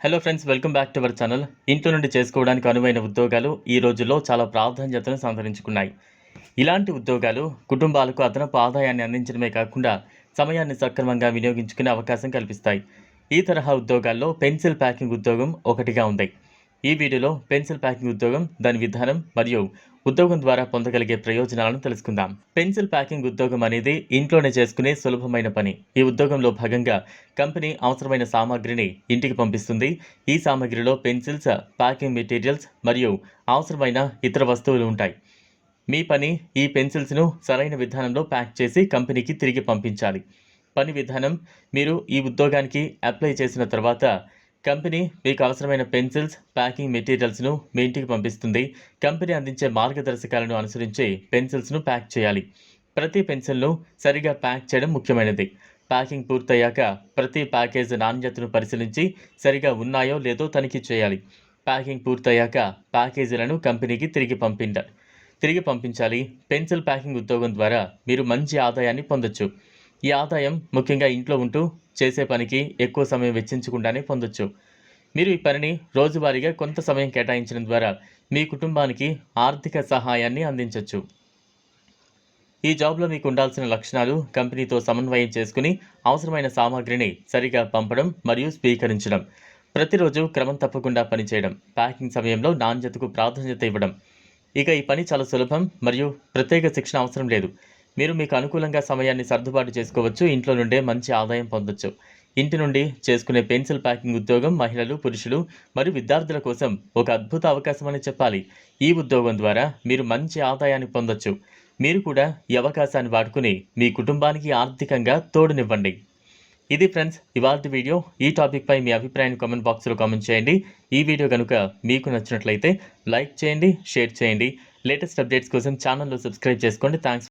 Hello friends welcome back to our channel ఇంట్లో నుండి చేసుకోవడానికి అనువైన ఉద్యోగాలు ఈ రోజుల్లో చాలా ప్రాధాన్యతను సంతరించుకున్నాయి. ఇలాంటి ఉద్యోగాలు కుటుంబాలకు అదనపు ఆదాయాన్ని అందించడమే కాకుండా సమయాన్ని సక్రమంగా వినియోగించుకునే అవకాశం కల్పిస్తాయి. ఈ తరహా ఉద్యోగాల్లో పెన్సిల్ ప్యాకింగ్ ఉద్యోగం ఒకటిగా ఉంది. ఈ వీడియోలో పెన్సిల్ ప్యాకింగ్ ఉద్యోగం దాని విధానం మరియు ఉద్యోగం ద్వారా పొందగలిగే ప్రయోజనాలను తెలుసుకుందాం. పెన్సిల్ ప్యాకింగ్ ఉద్యోగం అనేది ఇంట్లోనే చేసుకునే సులభమైన పని. ఈ ఉద్యోగంలో భాగంగా కంపెనీ అవసరమైన సామాగ్రిని ఇంటికి పంపిస్తుంది. ఈ సామాగ్రిలో పెన్సిల్స్ ప్యాకింగ్ మెటీరియల్స్ మరియు అవసరమైన ఇతర వస్తువులు ఉంటాయి. మీ పని ఈ పెన్సిల్స్ను సరైన విధానంలో ప్యాక్ చేసి కంపెనీకి తిరిగి పంపించాలి. పని విధానం మీరు ఈ ఉద్యోగానికి అప్లై చేసిన తర్వాత కంపెనీ మీకు అవసరమైన పెన్సిల్స్ ప్యాకింగ్ మెటీరియల్స్ను మీ ఇంటికి పంపిస్తుంది. కంపెనీ అందించే మార్గదర్శకాలను అనుసరించి పెన్సిల్స్ను ప్యాక్ చేయాలి. ప్రతి పెన్సిల్ను సరిగా ప్యాక్ చేయడం ముఖ్యమైనది. ప్యాకింగ్ పూర్తయ్యాక ప్రతి ప్యాకేజ్ నాణ్యతను పరిశీలించి సరిగా ఉన్నాయో లేదో తనిఖీ చేయాలి. ప్యాకింగ్ పూర్తయ్యాక ప్యాకేజీలను కంపెనీకి తిరిగి పంపిండ తిరిగి పంపించాలి. పెన్సిల్ ప్యాకింగ్ ఉద్యోగం ద్వారా మీరు మంచి ఆదాయాన్ని పొందొచ్చు. ఈ ఆదాయం ముఖ్యంగా ఇంట్లో ఉంటూ చేసే పనికి ఎక్కువ సమయం వెచ్చించకుండానే పొందొచ్చు. మీరు ఈ పనిని రోజువారీగా కొంత సమయం కేటాయించడం ద్వారా మీ కుటుంబానికి ఆర్థిక సహాయాన్ని అందించవచ్చు ఈ జాబ్లో మీకు ఉండాల్సిన లక్షణాలు కంపెనీతో సమన్వయం చేసుకుని అవసరమైన సామాగ్రిని సరిగా పంపడం మరియు స్వీకరించడం ప్రతిరోజు క్రమం తప్పకుండా పనిచేయడం ప్యాకింగ్ సమయంలో నాణ్యతకు ప్రాధాన్యత ఇవ్వడం. ఇక ఈ పని చాలా సులభం మరియు ప్రత్యేక శిక్షణ అవసరం లేదు. మీరు మీకు అనుకూలంగా సమయాన్ని సర్దుబాటు చేసుకోవచ్చు. ఇంట్లో నుండే మంచి ఆదాయం పొందొచ్చు. ఇంటి నుండి చేసుకునే పెన్సిల్ ప్యాకింగ్ ఉద్యోగం మహిళలు పురుషులు మరియు విద్యార్థుల కోసం ఒక అద్భుత అవకాశం అని చెప్పాలి. ఈ ఉద్యోగం ద్వారా మీరు మంచి ఆదాయాన్ని పొందొచ్చు. మీరు కూడా ఈ అవకాశాన్ని వాడుకుని మీ కుటుంబానికి ఆర్థికంగా తోడునివ్వండి. ఇది ఫ్రెండ్స్ ఇవాళ వీడియో. ఈ టాపిక్పై మీ అభిప్రాయాన్ని కామెంట్ బాక్స్లో కామెంట్ చేయండి. ఈ వీడియో కనుక మీకు నచ్చినట్లయితే లైక్ చేయండి షేర్ చేయండి. లేటెస్ట్ అప్డేట్స్ కోసం ఛానల్లో సబ్స్క్రైబ్ చేసుకోండి. థ్యాంక్స్